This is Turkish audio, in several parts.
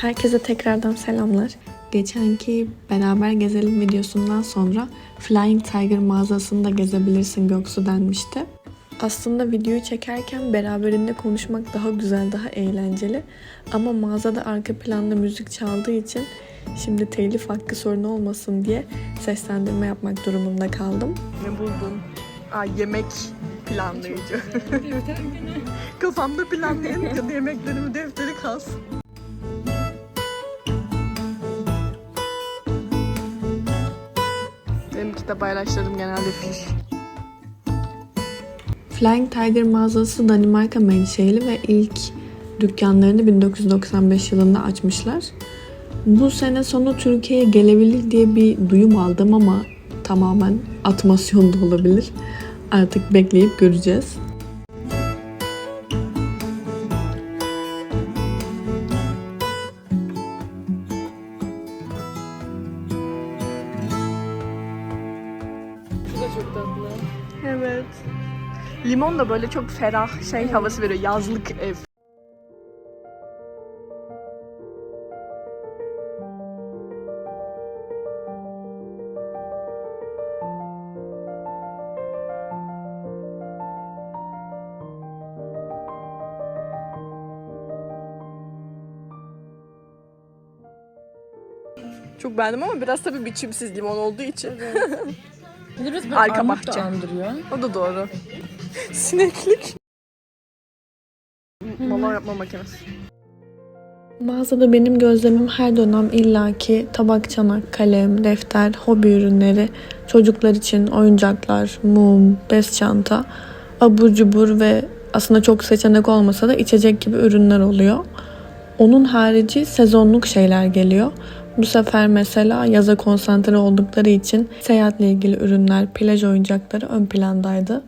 Herkese tekrardan selamlar. Geçenki beraber gezelim videosundan sonra Flying Tiger mağazasını da gezebilirsin Göksu denmişti. Aslında videoyu çekerken beraberinde konuşmak daha güzel, daha eğlenceli. Ama mağazada arka planda müzik çaldığı için şimdi telif hakkı sorunu olmasın diye seslendirme yapmak durumunda kaldım. Ne buldun? Aa, yemek planlayıcı. Kafamda planlayan yemeklerimi defteri kalsın. De paylaştırdım genelde fiş. Flying Tiger mağazası Danimarka menşeli ve ilk dükkanlarını 1995 yılında açmışlar. Bu sene sonu Türkiye'ye gelebilir diye bir duyum aldım ama tamamen atmasyon da olabilir. Artık bekleyip göreceğiz. Evet. Limon da böyle çok ferah şey havası veriyor. Yazlık ev. Çok beğendim ama biraz tabii biçimsiz limon olduğu için. Bir biraz böyle Arka armut da bahçe. andırıyor. O da doğru. Sineklik. Mama yapma makinesi. Mağazada benim gözlemim her dönem illaki tabak, çanak, kalem, defter, hobi ürünleri, çocuklar için oyuncaklar, mum, bez çanta, abur cubur ve aslında çok seçenek olmasa da içecek gibi ürünler oluyor. Onun harici sezonluk şeyler geliyor. Bu sefer mesela yaza konsantre oldukları için seyahatle ilgili ürünler, plaj oyuncakları ön plandaydı.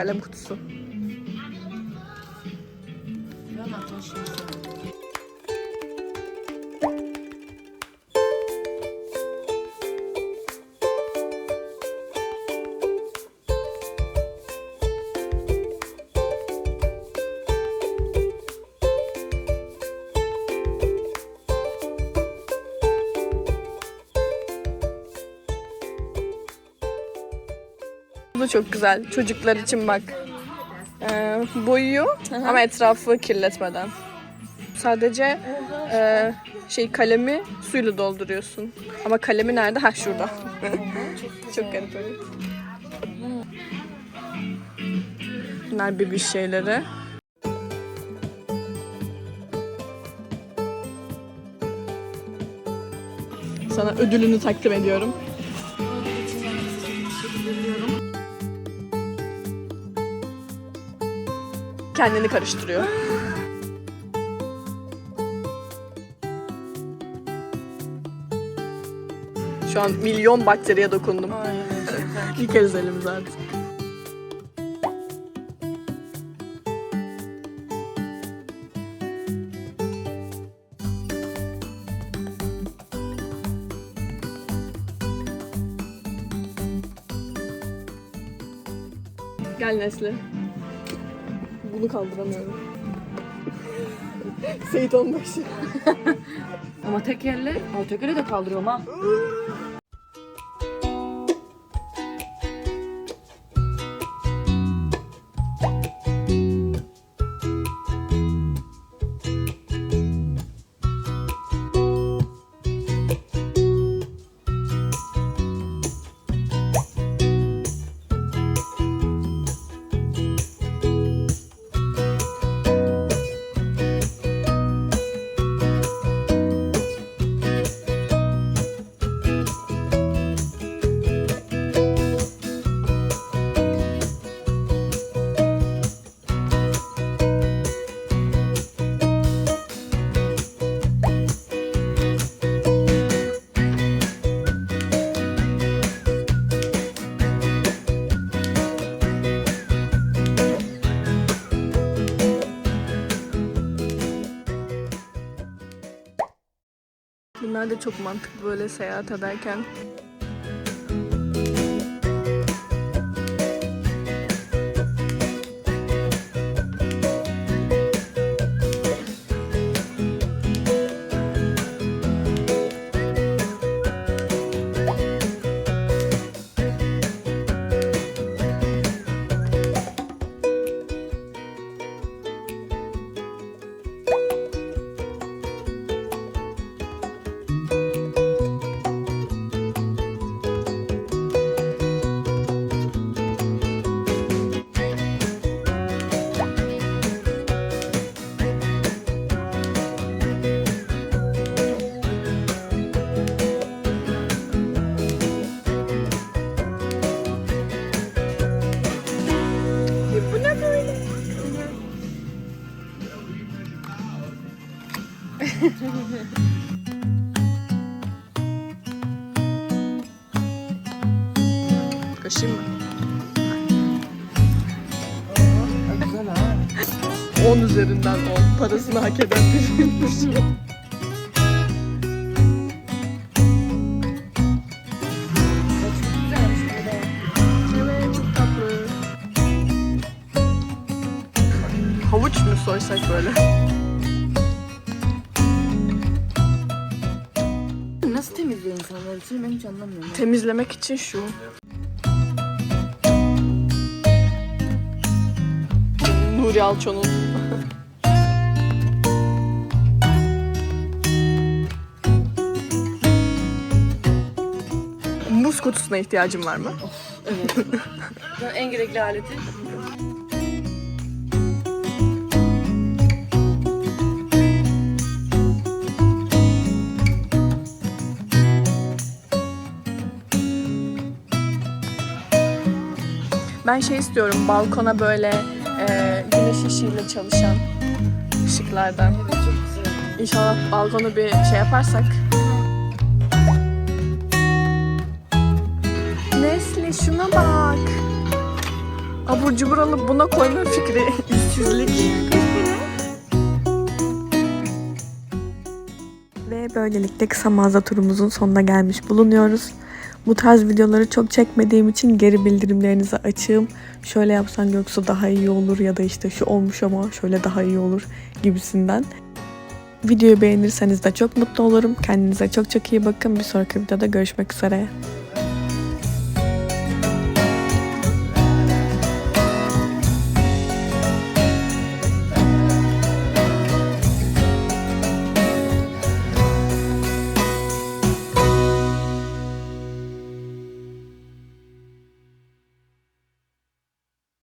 Kalem kutusu. Bu da çok güzel. Çocuklar için bak. Ee, boyuyor ama etrafı kirletmeden. Sadece e, şey kalemi suyla dolduruyorsun. Ama kalemi nerede? Ha şurada. çok garip öyle. Bunlar bebiş şeyleri. Sana ödülünü takdim ediyorum. Kendini karıştırıyor. Şu an milyon bakteriye dokundum. Yıkarız elimizi artık. Gel Nesli. Bunu kaldıramıyorum. Seyit Onbaşı. Ama tek elle, ama tek elle de kaldırıyorum ha. Bunlar da çok mantıklı böyle seyahat ederken. Kaşıyım mı? Güzel ha. 10 üzerinden 10 parasını hak eden biriymiş. Havuç mu soysak böyle? Nasıl temizliyor insanlar için ben hiç anlamıyorum. Temizlemek için şu. Nuri Alço'nun. Muz kutusuna ihtiyacın var mı? Evet. Ben en gerekli aleti. Ben şey istiyorum balkona böyle e, güneş ışığıyla çalışan ışıklardan. İnşallah balkonu bir şey yaparsak. Nesli şuna bak. Abur cubur alıp buna koyma fikri. İşsizlik. Ve böylelikle kısa mağaza turumuzun sonuna gelmiş bulunuyoruz. Bu tarz videoları çok çekmediğim için geri bildirimlerinizi açığım. Şöyle yapsan Göksu daha iyi olur ya da işte şu olmuş ama şöyle daha iyi olur gibisinden. Videoyu beğenirseniz de çok mutlu olurum. Kendinize çok çok iyi bakın. Bir sonraki videoda görüşmek üzere.